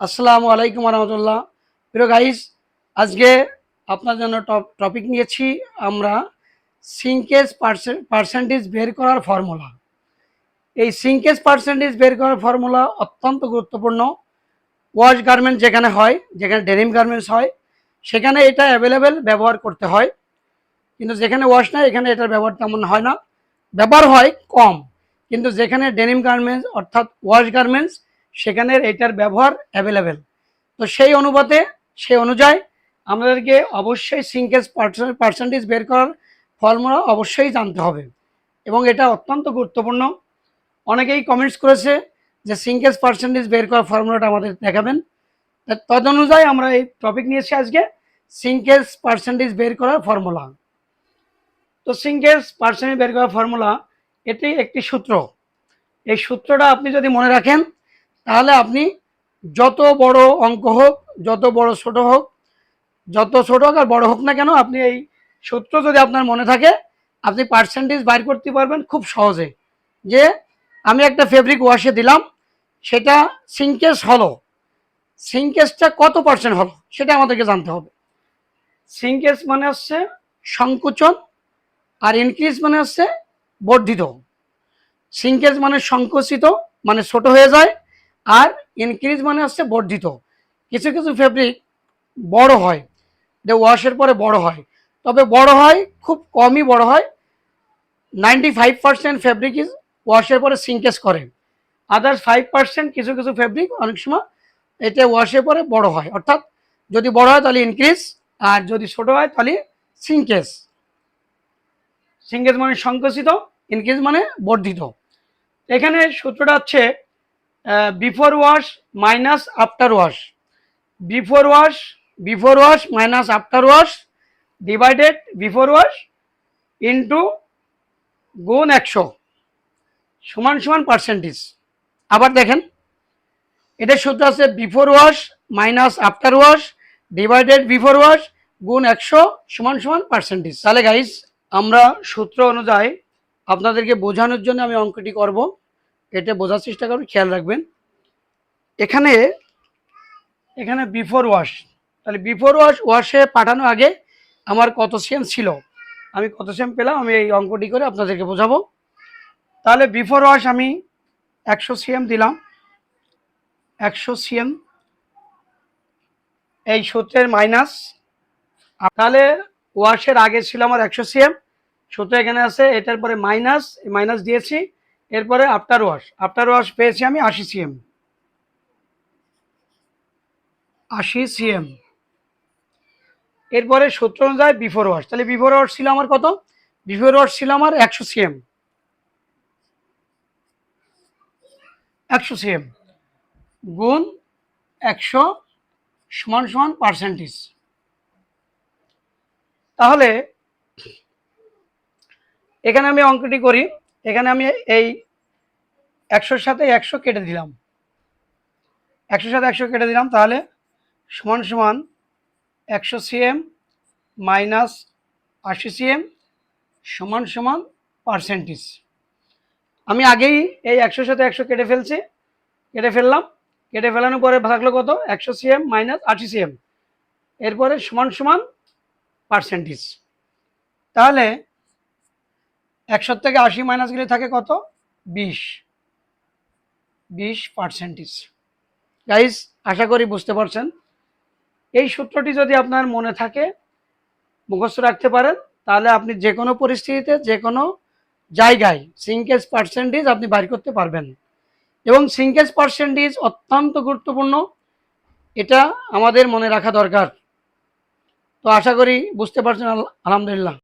আসসালামু আলাইকুম রহমতুল্লাহ প্রিয় গাইস আজকে আপনার জন্য টপ টপিক নিয়েছি আমরা সিঙ্কেজ পার্সেন্টেজ বের করার ফর্মুলা এই সিঙ্কেজ পার্সেন্টেজ বের করার ফর্মুলা অত্যন্ত গুরুত্বপূর্ণ। ওয়াশ গার্মেন্টস যেখানে হয়, যেখানে ডেনিম গার্মেন্টস হয়, সেখানে এটা অ্যাভেলেবেল ব্যবহার করতে হয়। কিন্তু যেখানে ওয়াশ নাই, এখানে এটার ব্যবহার তেমন হয় না। ব্যবহার হয় কম, কিন্তু যেখানে ডেনিম গার্মেন্টস অর্থাৎ ওয়াশ গার্মেন্টস সেখানে এটার ব্যবহার অ্যাভেলেবেল তো সেই অনুপাতে, সেই অনুযায়ী আমাদেরকে অবশ্যই সিঙ্কেজ পার্সেন্টেজ বের করার ফর্মুলা অবশ্যই জানতে হবে। এবং এটা অত্যন্ত গুরুত্বপূর্ণ। অনেকেই কমেন্টস করেছে যে সিঙ্কেজ পার্সেন্টেজ বের করার ফর্মুলাটা আমাদের দেখাবেন। তদ অনুযায়ী আমরা এই টপিক নিয়েছি আজকে সিঙ্কেজ পার্সেন্টেজ বের করার ফর্মুলা। তো সিঙ্কেজ পার্সেন্টেজ বের করার ফর্মুলা, এটি একটি সূত্র। এই সূত্রটা আপনি যদি মনে রাখেন তাহলে আপনি যত বড় অঙ্ক হোক, যত বড় ছোট হোক, যত ছোট হোক আর বড় হোক না কেন, আপনি এই সূত্র যদি আপনার মনে থাকে, আপনি পার্সেন্টেজ বাইর করতে পারবেন খুব সহজে। যে আমি একটা ফেব্রিক ওয়াশে দিলাম, সেটা সিঙ্কেজ হলো। সিঙ্কেজটা কত পার্সেন্ট হলো, সেটা আমাদেরকে জানতে হবে। সিঙ্কেজ মানে হচ্ছে সংকুচন আর ইনক্রিজ মানে হচ্ছে বর্ধিত। সিঙ্কেজ মানে সংকুচিত মানে ছোট হয়ে যায় আর ইনক্রিজ মানে হচ্ছে বর্ধিত। কিছু কিছু ফেব্রিক বড় হয় যে ওয়াশের পরে বড় হয়। তবে বড় হয়, খুব কমই বড় হয়। Ninety five percent fabric is ওয়াশের পরে সিঙ্কেজ করে। আদার্স ফাইভ পার্সেন্ট কিছু কিছু ফেব্রিক অনেক সময় এটা ওয়াশের পরে বড় হয়। অর্থাৎ যদি বড় হয়, তাহলে ইনক্রিজ আর যদি ছোট হয়, তাহলে সিঙ্কেজ সিঙ্কেজ মানে সংকুচিত ইনক্রিজ মানে বর্ধিত। এখানে সূত্রটা হচ্ছে before wash minus after wash before wash before wash minus after wash divided before wash into গুণ একশো। সমান সমান পার্সেন্টেজ আবার দেখেন, এটা সূত্র আছে before wash minus after wash divided before wash গুণ একশো সমান সমান পার্সেন্টেজ তাহলে গাইজ আমরা সূত্র অনুযায়ী আপনাদেরকে বোঝানোর জন্য আমি অঙ্কটি করব। এটা বোঝার চেষ্টা করবেন, খেয়াল রাখবেন। এখানে এখানে বিফোর ওয়াশ তাহলে বিফোর ওয়াশ ওয়াশে পাঠানো আগে আমার কত সিএম ছিল? আমি কত সিএম পেলাম? আমি এই অঙ্কটি করে আপনাদেরকে বোঝাবো। তাহলে বিফোর ওয়াশ আমি একশো সিএম দিলাম। একশো সিএম এই সূত্রের মাইনাস তাহলে ওয়াশের আগে ছিল আমার একশো সিএম সূত্র এখানে আছে, এটার পরে মাইনাস মাইনাস দিয়েছি। এরপরে আফটার ওয়াশ আফটার ওয়াশ পেয়েছি আমি আশি সিএম আশি সিএম এরপরে সূত্র অনুযায়ী বিফোর ওয়াশ তাহলে বিফোর ওয়াশ ছিল আমার কত? বিফোর ওয়াশ ছিল আমার একশো সিএম একশো সিএম গুণ একশো সমান সমান পার্সেন্টেজ তাহলে এখানে আমি অঙ্কটি করি। এখানে আমি এই একশোর সাথে একশো কেটে দিলাম। একশোর সাথে একশো কেটে দিলাম, তাহলে সমান সমান একশো সিএম মাইনাস আশি সিএম সমান সমান পার্সেন্টেজ। আমি আগেই এই একশোর সাথে একশো কেটে ফেলছি, কেটে ফেললাম, কেটে ফেলানোর পরে থাকল কত? একশো সিএম মাইনাস আশি সিএম। এরপরে সমান সমান পার্সেন্টেজ। তাহলে একশো থেকে আশি মাইনাস গেলে থাকে কত? বিশ। বিশ পার্সেন্টেজ গাইজ আশা করি বুঝতে পারছেন। এই সূত্রটি যদি আপনার মনে থাকে, মুখস্থ রাখতে পারেন, তাহলে আপনি যে কোনো পরিস্থিতিতে যে কোনো জায়গায় সিঙ্কেজ পার্সেন্টেজ আপনি বাইর করতে পারবেন। এবং সিঙ্কেজ পার্সেন্টেজ অত্যন্ত গুরুত্বপূর্ণ। এটা আমাদের মনে রাখা দরকার। তো আশা করি বুঝতে পারছেন আলহামদুলিল্লাহ।